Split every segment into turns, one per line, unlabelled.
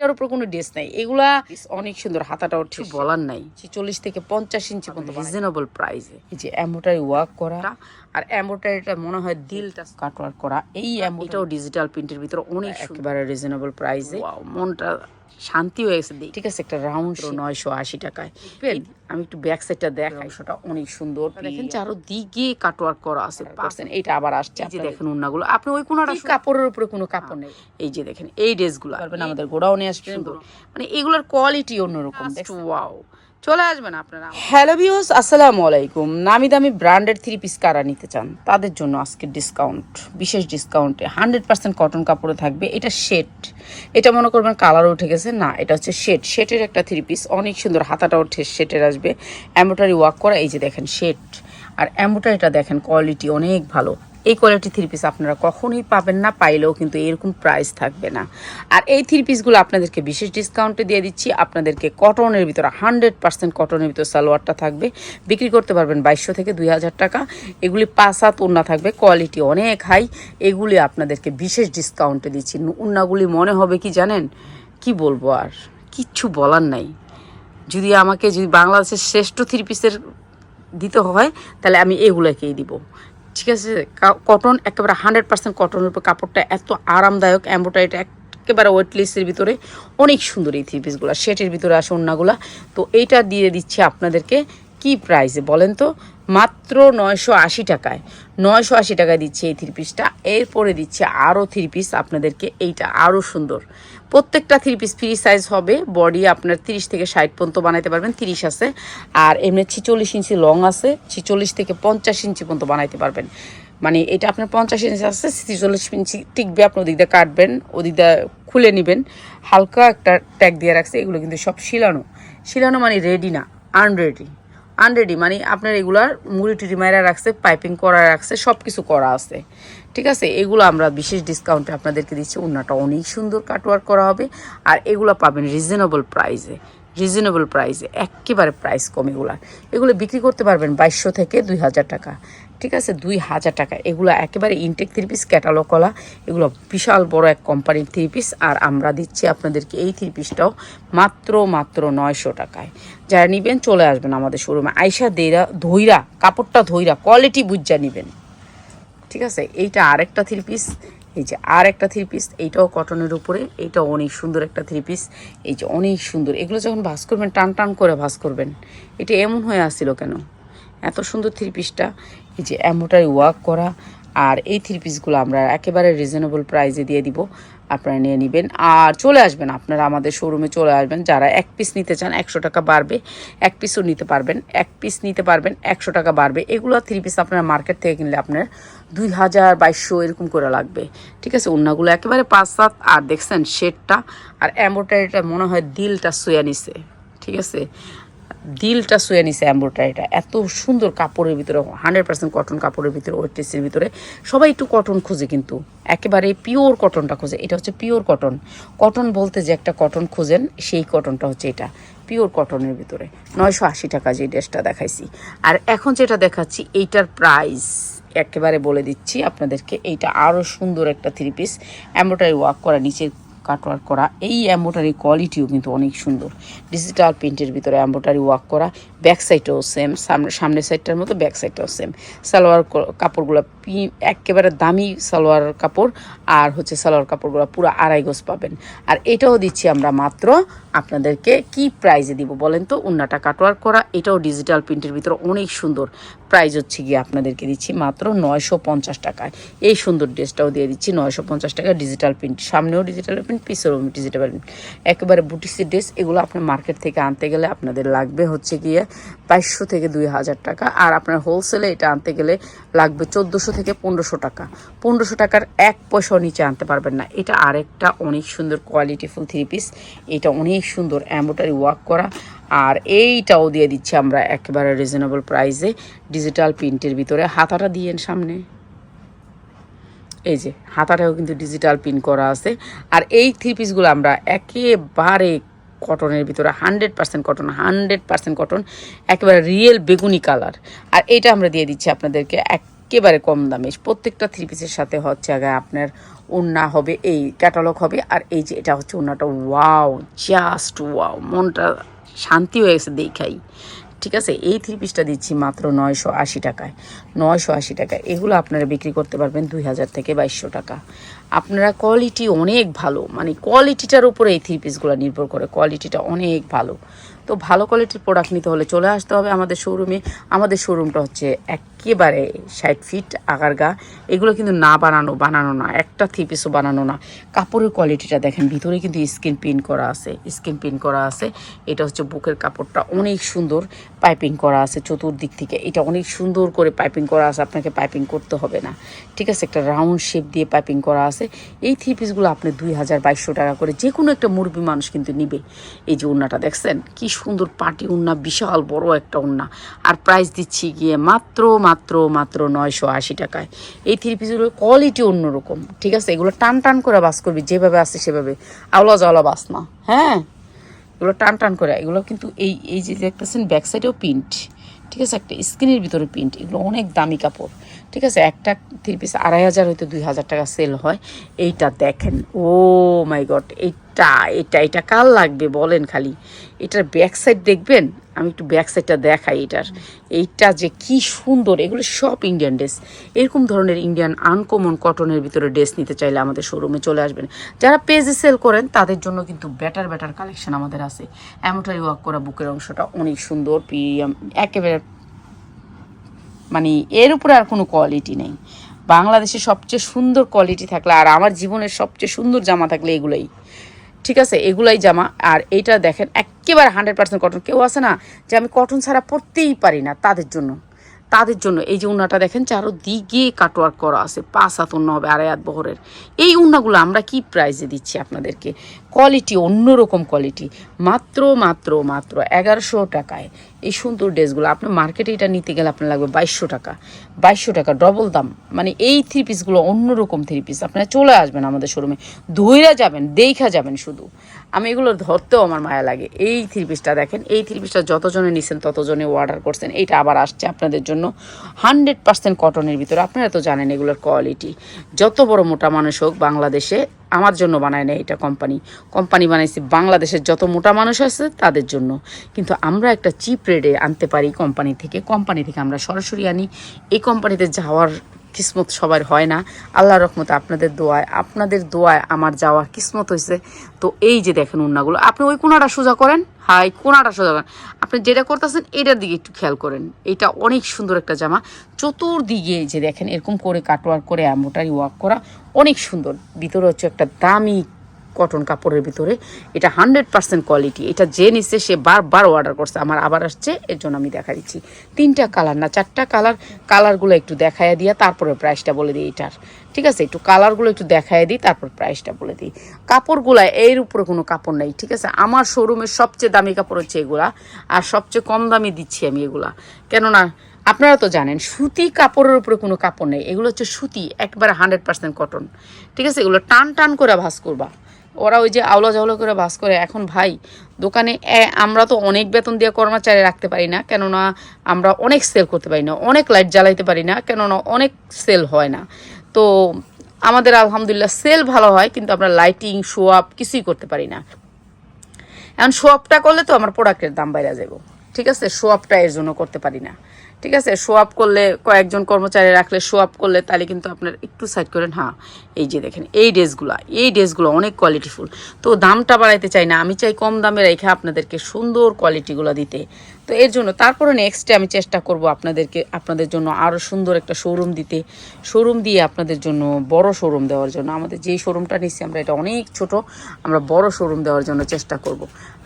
এটার উপর কোনো ড্রেস নাই। এগুলা অনেক সুন্দর হাতাটাও ঠিক বলার নাই। চল্লিশ থেকে পঞ্চাশ ইঞ্চি পর্যন্ত রিজনেবল প্রাইসে এই যে এম্বোটারি ওয়ার্ক করা আর এম্বোটারিটা মনে হয় দিলটা কাটওয়ার্ক করা। এই এটাও ডিজিটাল প্রিন্টের ভিতরে অনেক একেবারে রিজনেবল প্রাইসে মনটা শান্তি হয়ে গেছে ঠিক আছে একটা রাউন্ড নয়শো আশি টাকায়। আমি একটু ব্যাক সাইডটা দেখাই। সেটা অনেক সুন্দর দেখেন চারো দিকে কাটওয়ার্ক করা আছে পার্সেন্ট এইটা আবার আসছে যে দেখেন উন্নাগুলো আপনি ওই কোনো কাপড়ের উপরে কোনো কাপড় নেই। এই যে দেখেন এই ড্রেসগুলো আমাদের গোডাউনে সুন্দর। মানে এগুলোর কোয়ালিটি অন্যরকম ওয়াও চলে আসবেন আপনারা হ্যালো ভিউস আসসালামু আলাইকুম। নামি দামি ব্র্যান্ডেড থ্রি পিস কারা নিতে চান। তাদের জন্য আজকে ডিসকাউন্ট বিশেষ ডিসকাউন্টে হান্ড্রেড পার্সেন্ট কটন কাপড়ে থাকবে। এটা শেড এটা মনে করবেন কালার উঠে গেছে। না, এটা হচ্ছে শেড শেটের একটা থ্রি পিস অনেক সুন্দর হাতাটা উঠে শেটের আসবে। অ্যাম্বোটারি ওয়ার্ক করা, এই যে দেখেন শেড আর অ্যাম্বোটারিটা দেখেন কোয়ালিটি অনেক ভালো। এই কোয়ালিটি থ্রি পিস আপনারা কখনোই পাবেন না, পাইলেও কিন্তু এরকম প্রাইস থাকবে না। আর এই থ্রি পিসগুলো আপনাদেরকে বিশেষ ডিসকাউন্টে দিয়ে দিচ্ছি। আপনাদেরকে কটনের ভিতরে হান্ড্রেড পার্সেন্ট কটনের ভিতরে সালোয়ারটা থাকবে। বিক্রি করতে পারবেন বাইশশো থেকে দুই হাজার টাকা। এগুলি পাঁচ হাত উন্না থাকবে কোয়ালিটি অনেক হাই এগুলি আপনাদেরকে বিশেষ ডিসকাউন্টে দিচ্ছি। উন্নাগুলি মনে হবে কি জানেন? কি বলব আর? কিচ্ছু বলার নাই। যদি আমাকে, যদি বাংলাদেশের শ্রেষ্ঠ থ্রি পিসের দিতে হয়, তাহলে আমি এগুলোকেই দিব। ঠিক আছে কটন একেবারে হান্ড্রেড পার্সেন্ট কটনের উপর কাপড়টা এত আরামদায়ক এম্বোটারিটা একেবারে ওয়েটলেসের ভিতরে অনেক সুন্দর এই থ্রি পিসগুলো শেটের ভিতরে আসে অন্যগুলো। তো এইটা দিয়ে দিচ্ছি আপনাদেরকে কি প্রাইসে বলেন তো? মাত্র নয়শো আশি টাকায়। নয়শো আশি টাকা দিচ্ছে এই থ্রি পিসটা এরপরে দিচ্ছে আরও থ্রি পিস আপনাদেরকে এইটা আরও সুন্দর। প্রত্যেকটা থ্রি পিস ফ্রি সাইজ হবে বডি আপনার তিরিশ থেকে ষাট পর্যন্ত বানাইতে পারবেন, তিরিশ আছে। আর এমনি ছিচল্লিশ ইঞ্চি লং আছে, ছিচল্লিশ থেকে পঞ্চাশ ইঞ্চি পর্যন্ত বানাইতে পারবেন। মানে এটা আপনার পঞ্চাশ ইঞ্চি আছে, ছিচল্লিশ ইঞ্চি টিকবে, আপনি ওদিক দিয়ে কাটবেন, ওদিক দিয়ে খুলে নেবেন। হালকা একটা ট্যাগ দিয়ে রাখছে, এগুলো কিন্তু সব শিলানো। শিলানো মানে রেডি না আনরেডি আনরেডি মানে আপনার এগুলার মুড়ি টুড়ি মাইরা রাখছে পাইপিং করা রাখছে সব কিছু করা আছে। ঠিক আছে? এগুলো আমরা বিশেষ ডিসকাউন্টে আপনাদেরকে দিচ্ছি। উন্নাটা অনেক সুন্দর কাটওয়ার্ক করা হবে। আর এগুলো পাবেন রিজনেবল প্রাইসে রিজনেবল প্রাইসে একেবারে প্রাইস কম এগুলার। এগুলো বিক্রি করতে পারবেন বাইশশো থেকে দুই হাজার টাকা। ঠিক আছে, দুই হাজার টাকা। এগুলো একেবারে ইনটেক থ্রি পিস কলা, এগুলো বিশাল বড় এক কোম্পানির থ্রি পিস আর আমরা দিচ্ছি আপনাদেরকে এই থ্রি পিসটাও মাত্র মাত্র নয়শো টাকায়। যারা নেবেন, চলে আসবেন আমাদের শোরুমে আইসা দেরা ধইরা, কাপড়টা ধইরা কোয়ালিটি বুঝা নেবেন। ঠিক আছে, এইটা আরেকটা থ্রি পিস এই যে আর একটা থ্রি পিস এইটাও কটনের উপরে, এইটাও অনেক সুন্দর একটা থ্রি পিস এই যে অনেক সুন্দর। এগুলো যখন ভাস করবেন, টান টান করে ভাস করবেন, এটা এমন হয়ে আসছিল কেন? এত সুন্দর থ্রি পিসটা এই যে এমোটারি ওয়ার্ক করা, আর এই থ্রি পিসগুলো আমরা একেবারে রিজনেবল প্রাইসে দিয়ে দিব, আপনারা নিয়ে নেবেন। আর চলে আসবেন, আপনারা আমাদের শোরুমে চলে আসবেন। যারা এক পিস নিতে চান, একশো টাকা বাড়বে। এক পিসও নিতে পারবেন। এক পিস নিতে পারবেন, একশো টাকা বাড়বে। এগুলো থ্রি পিস আপনারা মার্কেট থেকে কিনলে আপনার দুই হাজার বাইশশো এরকম করে লাগবে। ঠিক আছে? অন্যগুলো একেবারে পাঁচ সাত, আর দেখছেন শেডটা আর এম্বোটারিটা মনে হয় দিলটা শুয়ে নিছে। ঠিক আছে? দিলটা শুয়ে নিছে এম্ব্রয়ডারিটা এত সুন্দর কাপড়ের ভিতরে হান্ড্রেড পার্সেন্ট কটন কাপড়ের ভিতরে ওয়েটলেসের ভিতরে। সবাই একটু কটন খুঁজে কিন্তু। একেবারে পিওর কটনটা খোঁজে। এটা হচ্ছে পিওর কটন কটন বলতে যে একটা কটন খোঁজেন, সেই কটনটা হচ্ছে এটা। পিওর কটনের ভিতরে। নয়শো আশি টাকা যে ড্রেসটা দেখাইছি। আর এখন যেটা দেখাচ্ছি, এইটার প্রাইস একেবারে বলে দিচ্ছি আপনাদেরকে, এইটা আরও সুন্দর একটা থ্রি পিস এম্ব্রয়ডারি ওয়ার্ক করা নিচের কাটওয়ার্ক করা, এই অ্যাম্বোটারি কোয়ালিটিও কিন্তু অনেক সুন্দর। ডিজিটাল প্রিন্টের ভিতরে অ্যাম্বোটারি ওয়ার্ক করা ব্যাক সাইডটাও সেম সামনে সামনের সাইডটার মতো ব্যাক সাইডটাও সেম সালোয়ার কাপড়গুলো একেবারে দামি সালোয়ার কাপড়, আর হচ্ছে সালোয়ার কাপড়গুলো পুরো আড়াই গোজ পাবেন। আর এটাও দিচ্ছি আমরা মাত্র আপনাদেরকে কি প্রাইজে দিব বলেন তো? উন্নাটা কাটওয়ার্ক করা, এটাও ডিজিটাল প্রিন্টের ভিতরে অনেক সুন্দর প্রাইজ হচ্ছে গিয়ে আপনাদেরকে দিচ্ছি মাত্র নয়শো পঞ্চাশ টাকায়। এই সুন্দর ড্রেসটাও দিয়ে দিচ্ছি নয়শো পঞ্চাশ টাকা ডিজিটাল প্রিন্ট সামনেও ডিজিটাল প্রিন্ট পিছেও ডিজিটাল প্রিন্ট একেবারে বুটিসি ড্রেস এগুলো আপনার মার্কেট থেকে আনতে গেলে আপনাদের লাগবে হচ্ছে গিয়ে বাইশশো থেকে দুই হাজার টাকা। আর আপনার হোলসেলে এটা আনতে গেলে লাগবে চোদ্দোশো থেকে পনেরোশো টাকা। পনেরোশো টাকার এক পয়সাও নিচে আনতে পারবেন না। এটা আরেকটা অনেক সুন্দর কোয়ালিটিফুল থ্রি পিস এটা অনেক সুন্দর অ্যাম্বোটারি ওয়ার্ক করা। আর এইটাও দিয়ে দিচ্ছি আমরা একেবারে রিজনেবল প্রাইসে ডিজিটাল প্রিন্টের ভিতরে। হাতাটা দিয়েন সামনে। এই যে, হাতাটাও কিন্তু ডিজিটাল পিন করা আছে। আর এই থ্রি পিসগুলো আমরা একেবারে কটনের ভিতরে hundred percent cotton hundred percent cotton একেবারে রিয়েল বেগুনি কালার আর এটা আমরা দিয়ে দিচ্ছি আপনাদেরকে এক একেবারে কম দামে। প্রত্যেকটা থ্রি পিসের সাথে হচ্ছে আগে আপনার ওন্না হবে, এই ক্যাটালগ হবে, আর এই যে এটা হচ্ছে ওন্নাটা ওয়াও জাস্ট ওয়াও মনটা শান্তি হয়ে গেছে দেখাই। ঠিক আছে? এই থ্রি পিসটা দিচ্ছি মাত্র নয়শো আশি টাকায়। নয়শো আশি টাকায়। এগুলো আপনারা বিক্রি করতে পারবেন দুই হাজার থেকে বাইশশো টাকা। আপনারা কোয়ালিটি অনেক ভালো। মানে কোয়ালিটিটার উপরে এই থ্রি পিসগুলো নির্ভর করে। কোয়ালিটিটা অনেক ভালো। তো ভালো কোয়ালিটির প্রোডাক্ট নিতে হলে চলে আসতে হবে আমাদের শোরুমে আমাদের শোরুমটা হচ্ছে একেবারে ষাট ফিট আগারগা এগুলো কিন্তু না বানানো বানানো না। একটা থ্রি পিসও বানানো না। কাপড়ের কোয়ালিটিটা দেখেন, ভিতরে কিন্তু স্কিন প্রিন্ট করা আছে স্কিন প্রিন্ট করা আছে। এটা হচ্ছে বুকের কাপড়টা অনেক সুন্দর পাইপিং করা আছে চতুর্দিক থেকে। এটা অনেক সুন্দর করে পাইপিং করা আছে, আপনাকে পাইপিং করতে হবে না। ঠিক আছে, একটা রাউন্ড শেপ দিয়ে পাইপিং করা আছে। এই থ্রি পিসগুলো আপনি দুই হাজার বাইশশো টাকা করে যে কোনো একটা মুরগি মানুষ কিন্তু নিবে। এই যে উন্নাটা দেখছেন, কি সুন্দর পাটি উন্না বিশাল বড় একটা উন্না আর প্রাইস দিচ্ছি গিয়ে মাত্র মাত্র মাত্র নয়শো আশি টাকায়। এই থ্রি পিসগুলোর কোয়ালিটি অন্যরকম, ঠিক আছে? এগুলো টান টান করে বাস করবি, যেভাবে আসে সেভাবে। আওলা জলা বাস না হ্যাঁ? এগুলো টান টান করে, এগুলো কিন্তু এই এই যে দেখতেছেন ব্যাক সাইডেও প্রিন্ট ঠিক আছে? একটা স্ক্রিনের ভিতরে প্রিন্ট এগুলো অনেক দামি কাপড়। ঠিক আছে, একটা থ্রি পিস আড়াই হাজার হয়তো দুই হাজার টাকা সেল হয়। এইটা দেখেন ও মাই গড এইটা এটা এটা কাল লাগবে বলেন খালি? এটার ব্যাক সাইড দেখবেন? আমি একটু ব্যাক সাইডটা দেখাই এটার। এইটা যে কি সুন্দর, এগুলো সব ইন্ডিয়ান ড্রেস এরকম ধরনের ইন্ডিয়ান আনকমন কটনের ভিতরে ড্রেস নিতে চাইলে আমাদের শোরুমে চলে আসবেন। যারা পেজে সেল করেন, তাদের জন্য কিন্তু বেটার বেটার কালেকশন আমাদের আছে। এমনটাই ওয়ার্ক করা বুকের অংশটা অনেক সুন্দর একেবারে মানে এর উপরে আর কোনো কোয়ালিটি নেই। বাংলাদেশে সবচেয়ে সুন্দর কোয়ালিটি থাকলে, আর আমার জীবনের সবচেয়ে সুন্দর জামা থাকলে এগুলোই। ঠিক আছে? এগুলাই জামা। আর এইটা দেখেন, একেবারে হান্ড্রেড পার্সেন্ট কটন কেউ আছে না যে আমি কটন ছাড়া পরতেই পারি না তাদের জন্য। তাদের জন্য। এই যে উন্নাটা দেখেন, চারোদিকে কাটওয়ার্ক করা আছে, পাঁচ হাত উন্না হবে, আড়াই হাত বহরের। এই উন্নাগুলো আমরা কি প্রাইজে দিচ্ছি আপনাদেরকে? কোয়ালিটি অন্যরকম কোয়ালিটি মাত্র মাত্র মাত্র এগারোশো টাকায়। এই সুন্দর ড্রেসগুলো, আপনার মার্কেটে এটা নিতে গেলে আপনার লাগবে বাইশশো টাকা। বাইশশো টাকা ডবল দাম। মানে এই থ্রি পিসগুলো অন্যরকম থ্রি পিস আপনারা চলে আসবেন আমাদের শোরুমে ধুইরা যাবেন দেখা যাবেন শুধু। আমি এগুলো ধরতেও আমার মায়া লাগে। এই থ্রি পিসটা দেখেন, এই থ্রি পিসটা যতজনে নিছেন, ততজনে অর্ডার করছেন। এইটা আবার আসছে আপনাদের জন্য হান্ড্রেড পার্সেন্ট কটনের ভিতরে। আপনারা তো জানেন এগুলোর কোয়ালিটি যত বড় মোটা মানুষ হোক, বাংলাদেশে আমার জন্য বানায় না এটা কোম্পানি কোম্পানি বানাইছে বাংলাদেশের যত মোটা মানুষ আছে, তাদের জন্য। কিন্তু আমরা একটা চিপ রেটে আনতে পারি কোম্পানি থেকে। কোম্পানি থেকে আমরা সরাসরি আনি। এই কোম্পানিতে যাওয়ার কিসমত সবার হয় না। আল্লাহ রহমতে আপনাদের দোয়ায় আপনাদের দোয়ায় আমার যাওয়া কিসমত হয়েছে তো এই যে দেখেন উন্নাগুলো, আপনি ওই কোনাটা সোজা করেন, হাই, কোনাটা সোজা করেন। আপনি যেটা করতেছেন, এটার দিকে একটু খেয়াল করেন। এটা অনেক সুন্দর একটা জামা। চতুর্দিকে যে দেখেন, এরকম করে কাটওয়ার করে অ্যাম্বোটারি ওয়াক করা, অনেক সুন্দর। ভিতরে হচ্ছে একটা দামি কটন কাপড়ের ভিতরে, এটা হান্ড্রেড পার্সেন্ট কোয়ালিটি এটা যে নিচ্ছে সে বারবার অর্ডার করছে। আমার আবার আসছে, এর জন্য আমি দেখা দিচ্ছি। তিনটা কালার না, চারটা কালার কালারগুলো একটু দেখায় দিয়া, তারপরে প্রাইসটা বলে দিই এটার। ঠিক আছে? একটু কালারগুলো একটু দেখায় দিই, তারপর প্রাইসটা বলে দিই। কাপড়গুলা, এর উপরে কোনো কাপড় নেই, ঠিক আছে? আমার শোরুমের সবচেয়ে দামি কাপড় হচ্ছে এগুলা, আর সবচেয়ে কম দামি দিচ্ছি আমি এগুলা। কেননা, আপনারা তো জানেন, সুতি কাপড়ের উপরে কোনো কাপড় নেই। এগুলো হচ্ছে সুতি, একবারে হান্ড্রেড পার্সেন্ট কটন ঠিক আছে? এগুলো টান টান করে ভাস করবা। ওরা ওই যে আওলা জাওলা করে বাস করে। এখন ভাই, দোকানে আমরা তো অনেক বেতন দিয়ে কর্মচারী রাখতে পারি না, কেননা আমরা অনেক সেল করতে পারি না, অনেক লাইট জ্বালাইতে পারি না, কেননা অনেক সেল হয় না। তো আমাদের আলহামদুলিল্লাহ সেল ভালো হয়, কিন্তু আমরা লাইটিং শো আপ কিছুই করতে পারি না। এখন শো আপটা করলে তো আমার প্রোডাক্টের দাম বাইরে যাব ঠিক আছে? শো আপটা এর জন্য করতে পারি না। ঠিক আছে শো আপ করলে কয়েকজন কর্মচারী রাখলে শো আপ করলে তাহলে কিন্তু আপনার একটু সাইড করেন হ্যাঁ এই যে দেখেন, এই ড্রেসগুলো এই ড্রেসগুলো অনেক কোয়ালিটিফুল তো দামটা বাড়াইতে চাই না, আমি চাই কম দামে রেখে আপনাদেরকে সুন্দর কোয়ালিটিগুলো দিতে। তো এর জন্য তারপরে নেক্সটে আমি চেষ্টা করব আপনাদেরকে, আপনাদের জন্য আরও সুন্দর একটা শোরুম দিতে। শোরুম দিয়ে আপনাদের জন্য বড় শোরুম দেওয়ার জন্য। আমাদের যেই শোরুমটা নিচ্ছি আমরা, এটা অনেক ছোট, আমরা বড় শোরুম দেওয়ার জন্য চেষ্টা করব।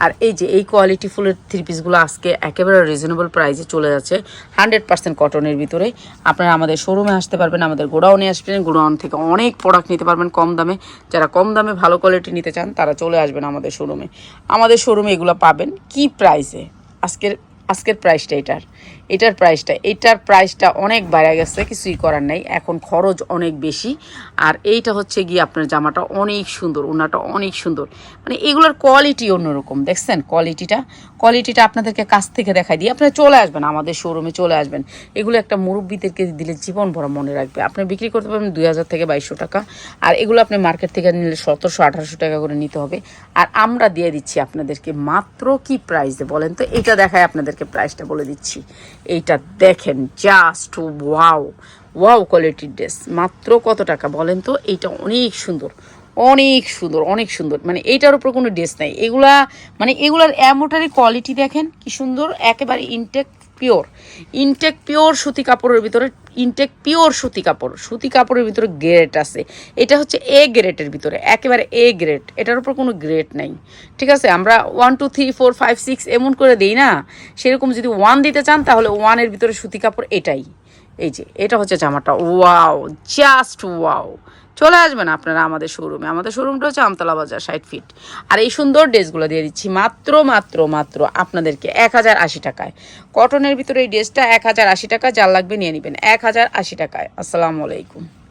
আর এই যে, এই কোয়ালিটি ফুলের থ্রি পিসগুলো আজকে একেবারে রিজনেবল প্রাইসে চলে যাচ্ছে হান্ড্রেড পার্সেন্ট কটনের ভিতরে। আপনারা আমাদের শোরুমে আসতে পারবেন, আমাদের গোডাউনে আসবেন গোডাউন থেকে অনেক প্রোডাক্ট নিতে পারবেন কম দামে। যারা কম দামে ভালো কোয়ালিটি নিতে চান, তারা চলে আসবেন আমাদের শোরুমে আমাদের শোরুমে এগুলো পাবেন কি প্রাইসে আজকের আজকের প্রাইসটা এটার। এটার প্রাইসটা এটার প্রাইসটা অনেক বাইরে গেছে, কিছুই করার নাই। এখন খরচ অনেক বেশি। আর এইটা হচ্ছে গিয়ে আপনার জামাটা অনেক সুন্দর, ওনাটা অনেক সুন্দর। মানে এগুলোর কোয়ালিটি অন্যরকম, দেখছেন? কোয়ালিটিটা কোয়ালিটিটা আপনাদেরকে কাছ থেকে দেখাই দিই। আপনারা চলে আসবেন আমাদের শোরুমে চলে আসবেন। এগুলো একটা মুরব্বীদেরকে দিলে জীবন ভরা মনে রাখবে। আপনি বিক্রি করতে পারবেন দুই হাজার থেকে বাইশশো টাকা। আর এগুলো আপনি মার্কেট থেকে নিলে সতেরোশো, আঠারোশো টাকা করে নিতে হবে। আর আমরা দিয়ে দিচ্ছি আপনাদেরকে মাত্র কি প্রাইস বলেন তো? এটা দেখায় আপনাদেরকে প্রাইসটা বলে দিচ্ছি। এইটা দেখেন জাস্ট ওয়াও ওয়াও কোয়ালিটির ড্রেস মাত্র কত টাকা বলেন তো? এইটা অনেক সুন্দর। অনেক সুন্দর অনেক সুন্দর। মানে এইটার উপর কোনো ড্রেস নাই। এগুলা মানে এগুলার অ্যামোটারি কোয়ালিটি দেখেন, কি সুন্দর, একেবারে ইনটেক পিওর ইনটেক পিওর সুতি কাপড়ের ভিতরে ইনটেক পিওর সুতি কাপড়। সুতি কাপড়ের ভিতরে গ্রেড আছে। এটা হচ্ছে এ গ্রেডের ভিতরে, একেবারে এ গ্রেড এটার উপর কোনো গ্রেড নাই। ঠিক আছে? আমরা one two three four five six এমন করে দিই না? সেরকম যদি ওয়ান দিতে চান, তাহলে ওয়ানের ভিতরে সুতি কাপড় এটাই। এই যে, এটা হচ্ছে জামাটা। Wow just wow. চলে আসবেন আপনারা আমাদের শোরুমে আমাদের শোরুমটা হচ্ছে আমতলা বাজার, ষাট ফিট আর এই সুন্দর ড্রেসগুলো দিয়ে দিচ্ছি। মাত্র মাত্র মাত্র আপনাদেরকে এক হাজার আশি টাকায়। কটনের ভিতরে এই ড্রেসটা এক হাজার আশি টাকা যার লাগবে নিয়ে নেবেন। এক হাজার আশি টাকায়। আসসালামু আলাইকুম।